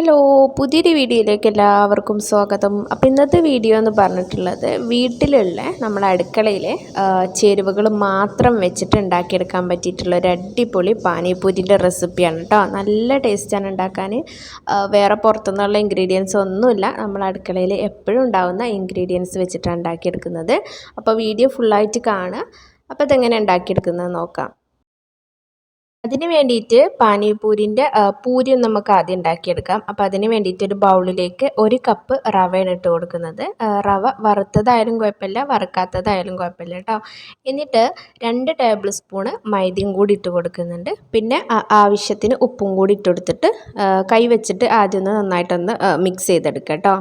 Hello പുതിയൊരു വീഡിയോയിലേക്ക് എല്ലാവർക്കും സ്വാഗതം. അപ്പോൾ ഇന്നത്തെ വീഡിയോ എന്ന് പറഞ്ഞിട്ടുള്ളത് വീട്ടിലുള്ള നമ്മുടെ അടുക്കളയിലെ ചേരുവകൾ മാത്രം വെച്ചിട്ട് ഉണ്ടാക്കിയെടുക്കാൻ പറ്റിയിട്ടുള്ള ഒരു അടിപൊളി പാനിപ്പൂരിന്റെ റെസിപ്പിയാണ് കേട്ടോ നല്ല ടേസ്റ്റാണ് ഉണ്ടാക്കാൻ വേറെ പുറത്തുനിന്നുള്ള ഇൻഗ്രീഡിയൻസ് ഒന്നുമില്ല. നമ്മൾ അടുക്കളയിൽ എപ്പോഴും ഉണ്ടാകുന്ന ഇൻഗ്രീഡിയൻസ് വെച്ചിട്ടാണ് ഉണ്ടാക്കിയെടുക്കുന്നത്. അപ്പോൾ വീഡിയോ ഫുള്ളായിട്ട് കാണുക. അപ്പോൾ ഇതെങ്ങനെ ഉണ്ടാക്കിയെടുക്കുന്നത് നോക്കാം. അതിന് വേണ്ടിയിട്ട് പാനിപൂരിന്റെ പൂരി നമുക്ക് ആദ്യം ഉണ്ടാക്കിയെടുക്കാം. അപ്പോൾ അതിന് വേണ്ടിയിട്ട് ഒരു ബൗളിലേക്ക് ഒരു കപ്പ് റവയാണ് ഇട്ട് കൊടുക്കുന്നത്. റവ വറുത്തതായാലും കുഴപ്പമില്ല വറുക്കാത്തതായാലും കുഴപ്പമില്ല കേട്ടോ. എന്നിട്ട് രണ്ട് ടേബിൾ സ്പൂണ് മൈദയും കൂടി ഇട്ട് കൊടുക്കുന്നുണ്ട്. പിന്നെ ആവശ്യത്തിന് ഉപ്പും കൂടി ഇട്ട് കൊടുത്തിട്ട് കൈ വെച്ചിട്ട് ആദ്യം ഒന്ന് നന്നായിട്ടൊന്ന് മിക്സ് ചെയ്തെടുക്കാം കേട്ടോ.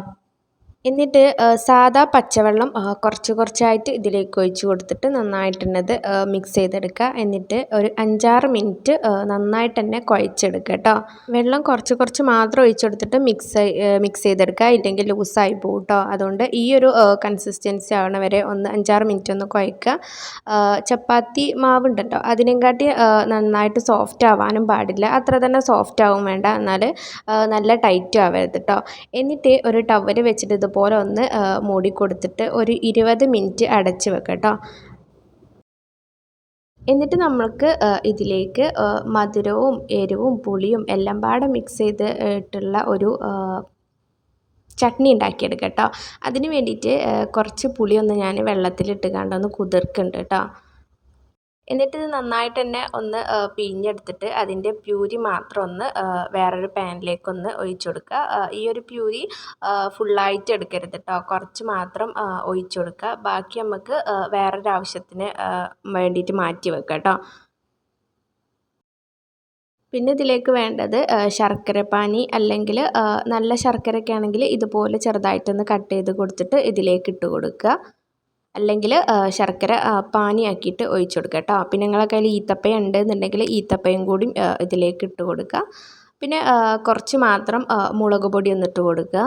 എന്നിട്ട് സാദാ പച്ചവെള്ളം കുറച്ച് കുറച്ചായിട്ട് ഇതിലേക്ക് ഒഴിച്ച് കൊടുത്തിട്ട് നന്നായിട്ട് തന്നെ മിക്സ് ചെയ്തെടുക്കുക. എന്നിട്ട് ഒരു അഞ്ചാറ് മിനിറ്റ് നന്നായിട്ട് തന്നെ കുഴച്ചെടുക്കുക കേട്ടോ. വെള്ളം കുറച്ച് കുറച്ച് മാത്രം ഒഴിച്ച് കൊടുത്തിട്ട് മിക്സ് മിക്സ് ചെയ്തെടുക്കുക. ഇല്ലെങ്കിൽ ലൂസായി പോകും കേട്ടോ. അതുകൊണ്ട് ഈ ഒരു കൺസിസ്റ്റൻസി ആവണ വരെ ഒന്ന് അഞ്ചാറ് മിനിറ്റ് ഒന്ന് കുഴക്കുക. ചപ്പാത്തി മാവ് ഉണ്ടല്ലോ അതിനെക്കാട്ടി നന്നായിട്ട് സോഫ്റ്റ് ആവാനും പാടില്ല. അത്ര തന്നെ സോഫ്റ്റ് ആവും വേണ്ട. എന്നാൽ നല്ല ടൈറ്റും ആവരുത് കേട്ടോ. എന്നിട്ട് ഒരു ടവൽ വെച്ചിട്ട് ഇതുപോലെ ഒന്ന് മൂടി കൊടുത്തിട്ട് ഒരു ഇരുപത് മിനിറ്റ് അടച്ച് വെക്കാം കേട്ടോ എന്നിട്ട് നമ്മൾക്ക് ഇതിലേക്ക് മധുരവും എരിവും പുളിയും എല്ലാം പാടെ മിക്സ് ചെയ്തിട്ടുള്ള ഒരു ചട്നി ഉണ്ടാക്കിയെടുക്കാം കേട്ടോ അതിന് വേണ്ടിയിട്ട് കുറച്ച് പുളിയൊന്ന് ഞാൻ വെള്ളത്തിലിട്ട് കണ്ടൊന്ന് കുതിർക്കുന്നുണ്ട് കേട്ടോ എന്നിട്ട് ഇത് നന്നായിട്ട് തന്നെ ഒന്ന് പിഴിഞ്ഞെടുത്തിട്ട് അതിന്റെ പ്യൂരി മാത്രം ഒന്ന് വേറൊരു പാനിലേക്കൊന്ന് ഒഴിച്ചു കൊടുക്കുക ഈ ഒരു പ്യൂരി ഫുള്ളായിട്ട് എടുക്കരുത് കേട്ടോ കുറച്ച് മാത്രം ഒഴിച്ചു കൊടുക്കുക ബാക്കി നമുക്ക് വേറൊരു ആവശ്യത്തിന് വേണ്ടിയിട്ട് മാറ്റി വെക്കാം കേട്ടോ പിന്നെ ഇതിലേക്ക് വേണ്ടത് ശർക്കരപ്പാനി അല്ലെങ്കിൽ നല്ല ശർക്കരയൊക്കെ ആണെങ്കിൽ ഇതുപോലെ ചെറുതായിട്ടൊന്ന് കട്ട് ചെയ്ത് കൊടുത്തിട്ട് ഇതിലേക്ക് ഇട്ട് കൊടുക്കുക അല്ലെങ്കിൽ ശർക്കര പാനിയാക്കിയിട്ട് ഒഴിച്ച് കൊടുക്കുക കേട്ടോ പിന്നെ നിങ്ങളെ കയ്യിൽ ഈത്തപ്പഴം ഉണ്ടെന്നുണ്ടെങ്കിൽ ഈത്തപ്പയും കൂടി ഇതിലേക്ക് ഇട്ട് കൊടുക്കുക. പിന്നെ കുറച്ച് മാത്രം മുളക് പൊടി ഒന്നിട്ട് കൊടുക്കുക.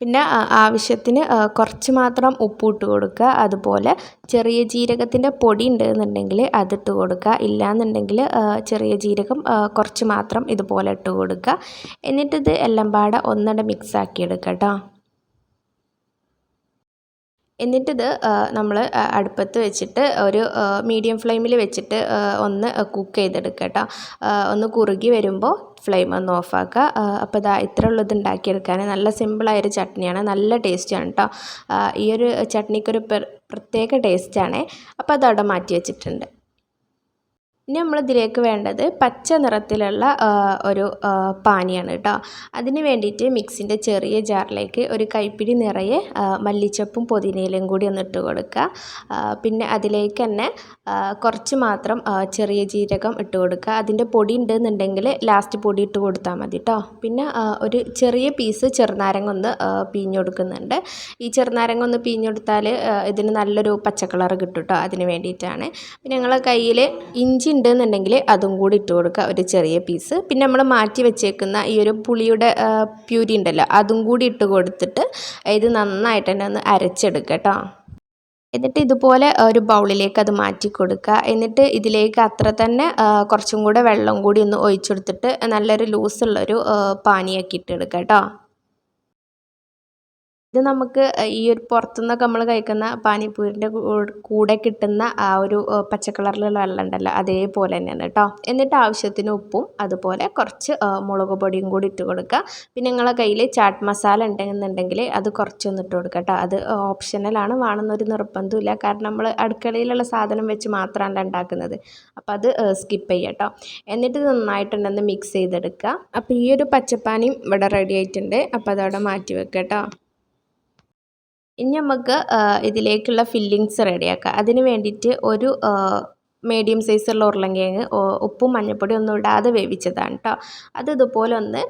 പിന്നെ ആവശ്യത്തിന് കുറച്ച് മാത്രം ഉപ്പ് ഇട്ട് കൊടുക്കുക. അതുപോലെ ചെറിയ ജീരകത്തിന്റെ പൊടി ഉണ്ടെന്നുണ്ടെങ്കിൽ അതിട്ട് കൊടുക്കുക. ഇല്ലയെന്നുണ്ടെങ്കിൽ ചെറിയ ജീരകം കുറച്ച് മാത്രം ഇതുപോലെ ഇട്ട് കൊടുക്കുക. എന്നിട്ടിത് എല്ലാം പാടെ ഒന്നട മിക്സ് ആക്കി എടുക്കുക കേട്ടോ. എന്നിട്ടിത് നമ്മൾ അടുപ്പത്ത് വെച്ചിട്ട് ഒരു മീഡിയം ഫ്ലെയിമിൽ വെച്ചിട്ട് ഒന്ന് കുക്ക് ചെയ്തെടുക്കുക കേട്ടോ. ഒന്ന് കുറുകി വരുമ്പോൾ ഫ്ലെയിം ഒന്ന് ഓഫാക്കുക അപ്പോൾ ഇതാ ഇത്ര ഉള്ളത് ഉണ്ടാക്കിയെടുക്കാൻ നല്ല സിമ്പിളായൊരു ചട്നിയാണ്. നല്ല ടേസ്റ്റാണ് കേട്ടോ ഈ ഒരു ചട്നിക്കൊരു പ്രത്യേക ടേസ്റ്റാണ് അപ്പോൾ അതവിടെ മാറ്റി വെച്ചിട്ടുണ്ട്. ഇനി നമ്മൾ ഇതിലേക്ക് വേണ്ടത് പച്ച നിറത്തിലുള്ള ഒരു പാനിയാണ് കേട്ടോ അതിന് വേണ്ടിയിട്ട് മിക്സിന്റെ ചെറിയ ജാറിലേക്ക് ഒരു കൈപ്പിടി നിറയെ മല്ലിച്ചപ്പും പുതിനയിലും കൂടി ഒന്ന് ഇട്ട് കൊടുക്കുക. പിന്നെ അതിലേക്ക് തന്നെ കുറച്ച് മാത്രം ചെറിയ ജീരകം ഇട്ട് കൊടുക്കുക. അതിന്റെ പൊടി ഉണ്ടെന്നുണ്ടെങ്കിൽ ലാസ്റ്റ് പൊടി ഇട്ട് കൊടുത്താൽ മതി കേട്ടോ പിന്നെ ഒരു ചെറിയ പീസ് ചെറുനാരങ്ങ ഒന്ന് പിഴിഞ്ഞു ഈ ചെറുനാരങ്ങ ഒന്ന് പിഴിഞ്ഞു കൊടുത്താൽ ഇതിന് നല്ലൊരു പച്ചക്കളർ കളർ കിട്ടും കേട്ടോ അതിന് വേണ്ടിയിട്ടാണ്. പിന്നെ ഞങ്ങളെ കയ്യിൽ ഇഞ്ചി ഉണ്ടെന്നുണ്ടെങ്കിൽ അതും കൂടി ഇട്ട് കൊടുക്കുക ഒരു ചെറിയ പീസ് പിന്നെ നമ്മൾ മാറ്റി വെച്ചേക്കുന്ന ഈ ഒരു പുളിയുടെ പ്യൂരി ഉണ്ടല്ലോ അതും കൂടി ഇട്ട് കൊടുത്തിട്ട് ഇത് നന്നായിട്ട് തന്നെ ഒന്ന് അരച്ചെടുക്കുക കേട്ടോ. എന്നിട്ട് ഇതുപോലെ ഒരു ബൗളിലേക്ക് അത് മാറ്റി കൊടുക്കുക. എന്നിട്ട് ഇതിലേക്ക് അത്ര തന്നെ കുറച്ചും കൂടെ വെള്ളം കൂടി ഒന്ന് ഒഴിച്ചെടുത്തിട്ട് നല്ലൊരു ലൂസുള്ളൊരു പാനിയാക്കി ഇട്ടെടുക്കുക കേട്ടോ. ഇത് നമുക്ക് ഈ ഒരു പുറത്തുനിന്നൊക്കെ നമ്മൾ കഴിക്കുന്ന പാനിപ്പൂരിന്റെ കൂടെ കിട്ടുന്ന ആ ഒരു പച്ച കളറിലുള്ള വെള്ളം ഉണ്ടല്ലോ അതേപോലെ തന്നെയാണ് കേട്ടോ. എന്നിട്ട് ആവശ്യത്തിന് ഉപ്പും അതുപോലെ കുറച്ച് മുളക് പൊടിയും കൂടി ഇട്ട് കൊടുക്കുക. പിന്നെ നിങ്ങളെ കയ്യിൽ ചാട്ട് മസാല ഉണ്ടെന്നുണ്ടെങ്കിൽ അത് കുറച്ചൊന്ന് ഇട്ട് കൊടുക്കുക കേട്ടോ. അത് ഓപ്ഷനലാണ് വേണമെന്നൊരു നിർബന്ധമില്ല കാരണം നമ്മൾ അടുക്കളയിലുള്ള സാധനം വെച്ച് മാത്രമല്ല ഉണ്ടാക്കുന്നത്. അപ്പോൾ അത് സ്കിപ്പ് ചെയ്യുക കേട്ടോ. എന്നിട്ട് നന്നായിട്ടുണ്ടെന്ന് മിക്സ് ചെയ്തെടുക്കുക. അപ്പോൾ ഈ ഒരു പച്ചപ്പാനിയും ഇവിടെ റെഡി ആയിട്ടുണ്ട്. അപ്പോൾ അതവിടെ മാറ്റി വെക്കുക കേട്ടോ. ഇനി നമുക്ക് ഇതിലേക്കുള്ള ഫില്ലിങ്സ് റെഡിയാക്കാം. അതിന് വേണ്ടിയിട്ട് ഒരു മീഡിയം സൈസുള്ള ഉരുളങ്കിഴങ്ങ് ഉപ്പും മഞ്ഞൾപ്പൊടിയും ഒന്നും ഇടാതെ വേവിച്ചതാണ് കേട്ടോ അത് ഇതുപോലെ ഒന്ന്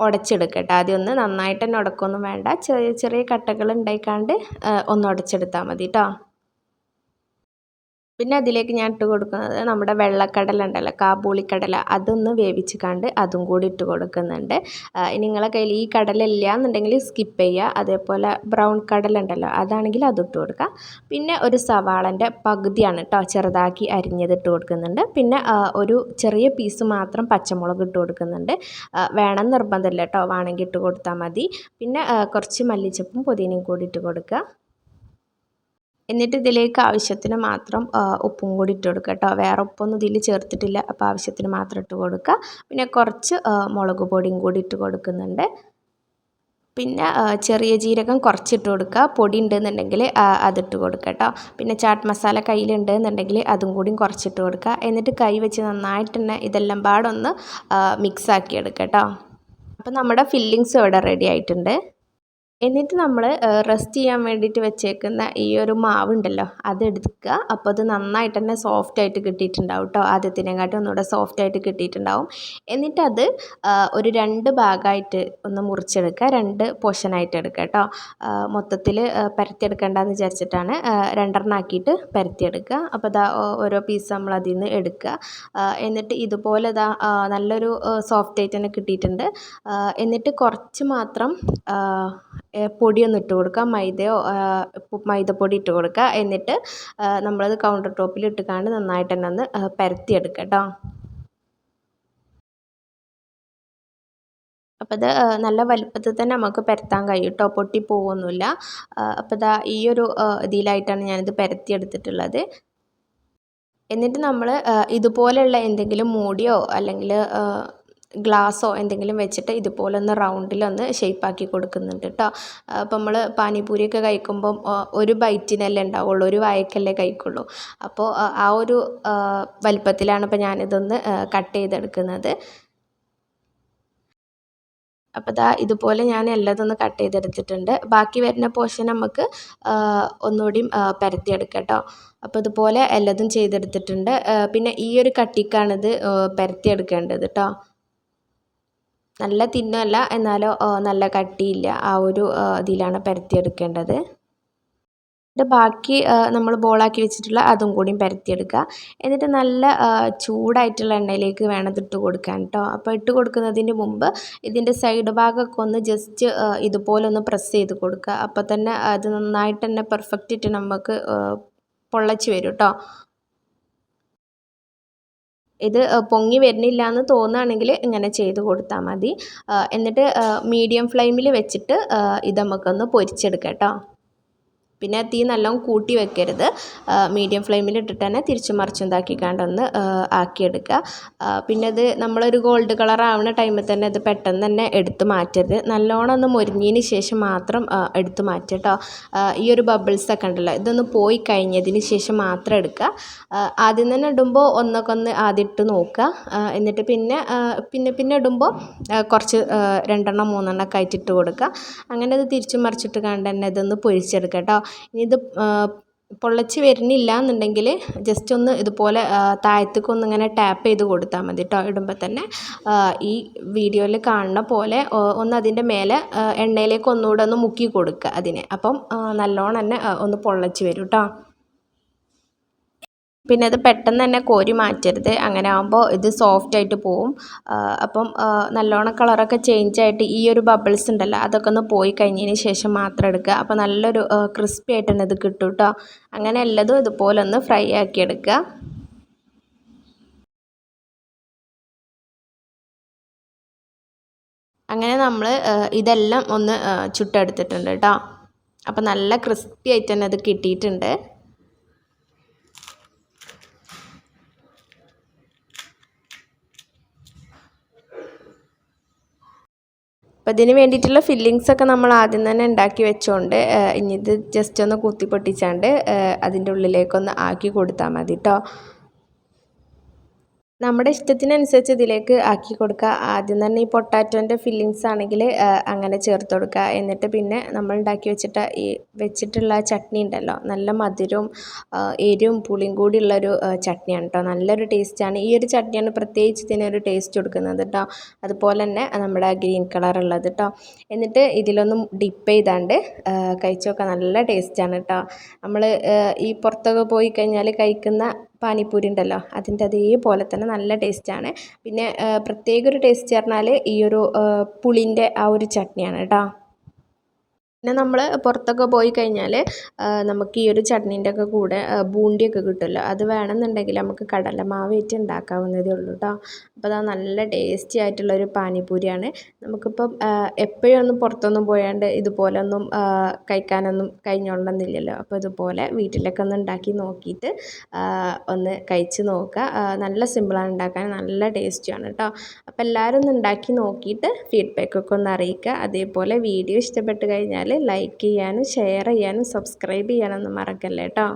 ഉടച്ചെടുക്കട്ടെ. ആദ്യം ഒന്ന് നന്നായിട്ട് തന്നെ ഉടക്കൊന്നും വേണ്ട. ചെറിയ ചെറിയ കട്ടകൾ ഉണ്ടായിക്കാണ്ട് ഒന്ന് ഉടച്ചെടുത്താൽ മതി കേട്ടോ പിന്നെ അതിലേക്ക് ഞാൻ ഇട്ട് കൊടുക്കുന്നത് നമ്മുടെ വെള്ളക്കടല ഉണ്ടല്ലോ കാബൂളിക്കടല. അതൊന്ന് വേവിച്ച് കണ്ട് അതും കൂടി ഇട്ട് കൊടുക്കുന്നുണ്ട്. ഇനി നിങ്ങളെ കയ്യിൽ ഈ കടല ഇല്ല എന്നുണ്ടെങ്കിൽ സ്കിപ്പ് ചെയ്യുക. അതേപോലെ ബ്രൗൺ കടല ഉണ്ടല്ലോ അതാണെങ്കിൽ അത് ഇട്ട് കൊടുക്കുക. പിന്നെ ഒരു സവാളന്റെ പകുതിയാണ് കേട്ടോ ചെറുതാക്കി അരിഞ്ഞത് ഇട്ട് കൊടുക്കുന്നുണ്ട്. പിന്നെ ഒരു ചെറിയ പീസ് മാത്രം പച്ചമുളക് ഇട്ട് കൊടുക്കുന്നുണ്ട്. വേണം നിർബന്ധമില്ല കേട്ടോ വേണമെങ്കിൽ ഇട്ട് കൊടുത്താൽ മതി. പിന്നെ കുറച്ച് മല്ലിച്ചപ്പും പുതിനയും കൂടി ഇട്ട് കൊടുക്കുക. എന്നിട്ട് ഇതിലേക്ക് ആവശ്യത്തിന് മാത്രം ഉപ്പും കൂടി ഇട്ട് കൊടുക്കുക കേട്ടോ. വേറെ ഉപ്പൊന്നും ഇതിൽ ചേർത്തിട്ടില്ല. അപ്പോൾ ആവശ്യത്തിന് മാത്രം ഇട്ട് കൊടുക്കുക. പിന്നെ കുറച്ച് മുളക് പൊടിയും കൂടി ഇട്ട് കൊടുക്കുന്നുണ്ട്. പിന്നെ ചെറിയ ജീരകം കുറച്ചിട്ട് കൊടുക്കുക. പൊടി ഉണ്ടെന്നുണ്ടെങ്കിൽ അതിട്ട് കൊടുക്കുക കേട്ടോ. പിന്നെ ചാട്ട് മസാല കയ്യിലുണ്ട് എന്നുണ്ടെങ്കിൽ അതും കൂടിയും കുറച്ചിട്ട് കൊടുക്കുക. എന്നിട്ട് കൈ വെച്ച് നന്നായിട്ട് തന്നെ ഇതെല്ലാം പാടൊന്ന് മിക്സ് ആക്കി എടുക്കുക കേട്ടോ. അപ്പോൾ നമ്മുടെ ഫില്ലിങ്സ് ഇവിടെ റെഡി ആയിട്ടുണ്ട്. എന്നിട്ട് നമ്മൾ റെസ്റ്റ് ചെയ്യാൻ വേണ്ടിയിട്ട് വെച്ചേക്കുന്ന ഈ ഒരു മാവ് മാവുണ്ടല്ലോ അതെടുക്കുക. അപ്പോൾ അത് നന്നായിട്ട് തന്നെ സോഫ്റ്റ് ആയിട്ട് കിട്ടിയിട്ടുണ്ടാവും കേട്ടോ ആദ്യത്തിനെക്കാട്ടും ഒന്നുകൂടെ സോഫ്റ്റ് ആയിട്ട് കിട്ടിയിട്ടുണ്ടാവും. എന്നിട്ടത് ഒരു രണ്ട് ഭാഗമായിട്ട് ഒന്ന് മുറിച്ചെടുക്കുക. രണ്ട് പോർഷനായിട്ട് എടുക്കുക കേട്ടോ മൊത്തത്തിൽ പരത്തിയെടുക്കേണ്ടെന്ന് വിചാരിച്ചിട്ടാണ് രണ്ടെണ്ണാക്കിയിട്ട് പരത്തിയെടുക്കുക. അപ്പോൾ ഇതാ ഓരോ പീസ് നമ്മൾ അതിൽ നിന്ന് എടുക്കുക എന്നിട്ട് ഇതുപോലെ ഇതാ നല്ലൊരു സോഫ്റ്റ് ആയിട്ട് തന്നെ കിട്ടിയിട്ടുണ്ട്. എന്നിട്ട് കുറച്ച് മാത്രം പൊടിയൊന്ന് ഇട്ട് കൊടുക്കുക. മൈദയോ മൈദപ്പൊടി ഇട്ട് കൊടുക്കുക. എന്നിട്ട് നമ്മളത് കൗണ്ടർ ടോപ്പിൽ ഇട്ട് കാണ്ട് നന്നായിട്ട് തന്നെ ഒന്ന് പരത്തിയെടുക്കുക കേട്ടോ. അപ്പോൾ ഇത് നല്ല വലുപ്പത്തിൽ തന്നെ നമുക്ക് പരത്താൻ കഴിയും കേട്ടോ. പൊട്ടി പോകുന്നില്ല അപ്പോൾ ഇതാ ഈ ഒരു ഇതിലായിട്ടാണ് ഞാനിത് പരത്തിയെടുത്തിട്ടുള്ളത്. എന്നിട്ട് നമ്മൾ ഇതുപോലെയുള്ള എന്തെങ്കിലും മൂടിയോ അല്ലെങ്കിൽ ഗ്ലാസ്സോ എന്തെങ്കിലും വെച്ചിട്ട് ഇതുപോലെ ഒന്ന് റൗണ്ടിലൊന്ന് ഷേപ്പാക്കി കൊടുക്കുന്നുണ്ട് കേട്ടോ അപ്പോൾ നമ്മൾ പാനിപൂരിയൊക്കെ കഴിക്കുമ്പം ഒരു ബൈറ്റിനല്ലേ ഉണ്ടാവുള്ളൂ ഒരു വായക്കല്ലേ കഴിക്കുള്ളൂ. അപ്പോൾ ആ ഒരു വലിപ്പത്തിലാണ് ഇപ്പോൾ ഞാനിതൊന്ന് കട്ട് ചെയ്തെടുക്കുന്നത്. അപ്പോൾ ദാ ഇതുപോലെ ഞാൻ എല്ലാതൊന്ന് കട്ട് ചെയ്തെടുത്തിട്ടുണ്ട്. ബാക്കി വരുന്ന പോർഷൻ നമുക്ക് ഒന്നുകൂടിയും പരത്തിയെടുക്കാം അപ്പോൾ ഇതുപോലെ എല്ലാതും ചെയ്തെടുത്തിട്ടുണ്ട്. പിന്നെ ഈ ഒരു കട്ടിക്കാണിത് പരത്തിയെടുക്കേണ്ടത് കേട്ടോ നല്ല തിന്നല്ല എന്നാലോ നല്ല കട്ടിയില്ല ആ ഒരു ഇതിലാണ് പരത്തിയെടുക്കേണ്ടത്. എന്നിട്ട് ബാക്കി നമ്മൾ ബോളാക്കി വെച്ചിട്ടുള്ള അതും കൂടിയും പരത്തിയെടുക്കുക. എന്നിട്ട് നല്ല ചൂടായിട്ടുള്ള എണ്ണയിലേക്ക് വേണം ഇട്ട് കൊടുക്കാൻ കേട്ടോ. അപ്പോൾ ഇട്ട് കൊടുക്കുന്നതിന് മുമ്പ് ഇതിന്റെ സൈഡ് ഭാഗമൊക്കെ ഒന്ന് ജസ്റ്റ് ഇതുപോലെ ഒന്ന് പ്രസ് ചെയ്ത് കൊടുക്കുക. അപ്പോൾ തന്നെ അത് നന്നായിട്ട് തന്നെ പെർഫെക്റ്റ് നമുക്ക് പൊള്ളച്ച് വരും കേട്ടോ. ഇത് പൊങ്ങി വരുന്നില്ല എന്ന് തോന്നുകയാണെങ്കിൽ ഇങ്ങനെ ചെയ്ത് കൊടുത്താൽ മതി. എന്നിട്ട് മീഡിയം ഫ്ലെയിമിൽ വെച്ചിട്ട് ഇത് നമുക്കൊന്ന് പൊരിച്ചെടുക്കാം കേട്ടോ പിന്നെ തീ നല്ലോണം കൂട്ടി വെക്കരുത്. മീഡിയം ഫ്ലെയിമിൽ ഇട്ടിട്ട് തന്നെ തിരിച്ചും മറിച്ചും ഇതാക്കിക്കാണ്ടൊന്ന് ആക്കിയെടുക്കുക. പിന്നെ അത് നമ്മളൊരു ഗോൾഡ് കളർ ആവുന്ന ടൈമിൽ തന്നെ അത് പെട്ടെന്ന് തന്നെ എടുത്ത് മാറ്റരുത്. നല്ലോണം ഒന്ന് മുരിഞ്ഞതിന് ശേഷം മാത്രം എടുത്ത് മാറ്റുക കേട്ടോ ഈ ഒരു ബബിൾസ് ഒക്കെ ഉണ്ടല്ലോ ഇതൊന്ന് പോയി കഴിഞ്ഞതിന് ശേഷം മാത്രം എടുക്കുക. ആദ്യം തന്നെ ഇടുമ്പോൾ ഒന്നൊക്കെ ഒന്ന് ആദ്യം ഇട്ട് നോക്കുക. എന്നിട്ട് പിന്നെ പിന്നെ പിന്നെ ഇടുമ്പോൾ കുറച്ച് രണ്ടെണ്ണം മൂന്നെണ്ണം ഒക്കെ ആയിട്ട് ഇട്ട് കൊടുക്കുക. അങ്ങനെ അത് തിരിച്ചും മറിച്ചിട്ട് കണ്ട് തന്നെ ഇതൊന്ന് പൊരിച്ചെടുക്കുക കേട്ടോ ഇത് പൊള്ളച്ച് വരുന്നില്ല എന്നുണ്ടെങ്കിൽ ജസ്റ്റ് ഒന്ന് ഇതുപോലെ താഴത്തേക്ക് ഒന്ന് ഇങ്ങനെ ടാപ്പ് ചെയ്ത് കൊടുത്താൽ മതി കേട്ടോ ഇടുമ്പോൾ തന്നെ. ഈ വീഡിയോയിൽ കാണുന്ന പോലെ ഒന്ന് അതിന്റെ മേലെ എണ്ണയിലേക്ക് ഒന്നുകൂടെ ഒന്ന് മുക്കി കൊടുക്കുക അതിനെ. അപ്പം നല്ലോണം തന്നെ ഒന്ന് പൊള്ളച്ച് വരും കേട്ടോ പിന്നെ അത് പെട്ടെന്ന് തന്നെ കോരി മാറ്റരുത്. അങ്ങനെ ആകുമ്പോൾ ഇത് സോഫ്റ്റ് ആയിട്ട് പോവും. അപ്പം നല്ലോണം കളറൊക്കെ ചേഞ്ച് ആയിട്ട് ഈ ഒരു ബബിൾസ് ഉണ്ടല്ലോ അതൊക്കെ ഒന്ന് പോയി കഴിഞ്ഞതിന് ശേഷം മാത്രം എടുക്കുക. അപ്പോൾ നല്ലൊരു ക്രിസ്പി ആയിട്ട് തന്നെ ഇത് കിട്ടും കേട്ടോ അങ്ങനെ എല്ലതും ഇതുപോലെ ഒന്ന് ഫ്രൈ ആക്കി എടുക്കുക. അങ്ങനെ നമ്മൾ ഇതെല്ലാം ഒന്ന് ചുട്ടെടുത്തിട്ടുണ്ട് കേട്ടോ അപ്പോൾ നല്ല ക്രിസ്പി ആയിട്ട് തന്നെ അത് കിട്ടിയിട്ടുണ്ട്. അപ്പോൾ ഇതിന് വേണ്ടിയിട്ടുള്ള ഫില്ലിങ്സ് ഒക്കെ നമ്മൾ ആദ്യം തന്നെ ഉണ്ടാക്കി വെച്ചുകൊണ്ട് ഇനി ഇത് ജസ്റ്റ് ഒന്ന് കുത്തി പൊട്ടിച്ചാണ്ട് അതിന്റെ ഉള്ളിലേക്കൊന്ന് ആക്കി കൊടുത്താൽ മതി കേട്ടോ നമ്മുടെ ഇഷ്ടത്തിനനുസരിച്ച് ഇതിലേക്ക് ആക്കി കൊടുക്കുക. ആദ്യം തന്നെ ഈ പൊട്ടാറ്റോന്റെ ഫില്ലിങ്സ് ആണെങ്കിൽ അങ്ങനെ ചേർത്ത് കൊടുക്കുക. എന്നിട്ട് പിന്നെ നമ്മൾ ഉണ്ടാക്കി വെച്ചിട്ട് ഈ വെച്ചിട്ടുള്ള ചട്നി ഉണ്ടല്ലോ. നല്ല മധുരവും എരിവും പുളിയും കൂടി ഉള്ളൊരു ചട്നിയാണ് കേട്ടോ നല്ലൊരു ടേസ്റ്റാണ് ഈ ഒരു ചട്നിയാണ് പ്രത്യേകിച്ച് ഇതിനൊരു ടേസ്റ്റ് കൊടുക്കുന്നത് കേട്ടോ അതുപോലെ തന്നെ നമ്മുടെ ഗ്രീൻ കളർ ഉള്ളത് കേട്ടോ എന്നിട്ട് ഇതിലൊന്നും ഡിപ്പ് ചെയ്താണ്ട് കഴിച്ചു നല്ല ടേസ്റ്റാണ് കേട്ടോ നമ്മൾ ഈ പുറത്തൊക്കെ പോയി കഴിഞ്ഞാൽ കഴിക്കുന്ന പാനിപ്പൂരി ഉണ്ടല്ലോ അതിന്റെ അതേപോലെ തന്നെ നല്ല ടേസ്റ്റാണ്. പിന്നെ പ്രത്യേക ഒരു ടേസ്റ്റ് പറഞ്ഞാൽ ഈ ഒരു പുളിന്റെ ആ ഒരു ചട്നിയാണ് കേട്ടോ പിന്നെ നമ്മൾ പുറത്തൊക്കെ പോയി കഴിഞ്ഞാൽ നമുക്ക് ഈ ഒരു ചട്നീന്റെ ഒക്കെ കൂടെ ബൂണ്ടിയൊക്കെ കിട്ടുമല്ലോ. അത് വേണമെന്നുണ്ടെങ്കിൽ നമുക്ക് കടലമാവ് വെച്ച് ഉണ്ടാക്കാവുന്നതേ ഉള്ളൂ കേട്ടോ അപ്പോൾ അത് നല്ല ടേസ്റ്റി ആയിട്ടുള്ള ഒരു പാനിപൂരിയാണ് നമുക്കിപ്പം എപ്പോഴും ഒന്നും പുറത്തൊന്നും പോയാണ്ട് ഇതുപോലൊന്നും കഴിക്കാനൊന്നും കഴിഞ്ഞോളണമെന്നില്ലല്ലോ. അപ്പോൾ ഇതുപോലെ വീട്ടിലൊക്കെ ഒന്ന് ഉണ്ടാക്കി നോക്കിയിട്ട് ഒന്ന് കഴിച്ച് നോക്കുക. നല്ല സിമ്പിളാണ് ഉണ്ടാക്കാൻ. നല്ല ടേസ്റ്റിയാണ് കേട്ടോ അപ്പോൾ എല്ലാവരും ഒന്ന് ഉണ്ടാക്കി നോക്കിയിട്ട് ഫീഡ്ബാക്കൊക്കെ ഒന്ന് അറിയിക്കുക. അതേപോലെ വീഡിയോ ഇഷ്ടപ്പെട്ട് കഴിഞ്ഞാൽ ലൈക്ക് ചെയ്യാനും ഷെയർ ചെയ്യാനും സബ്സ്ക്രൈബ് ചെയ്യാനൊന്നും മറക്കല്ലേ കേട്ടോ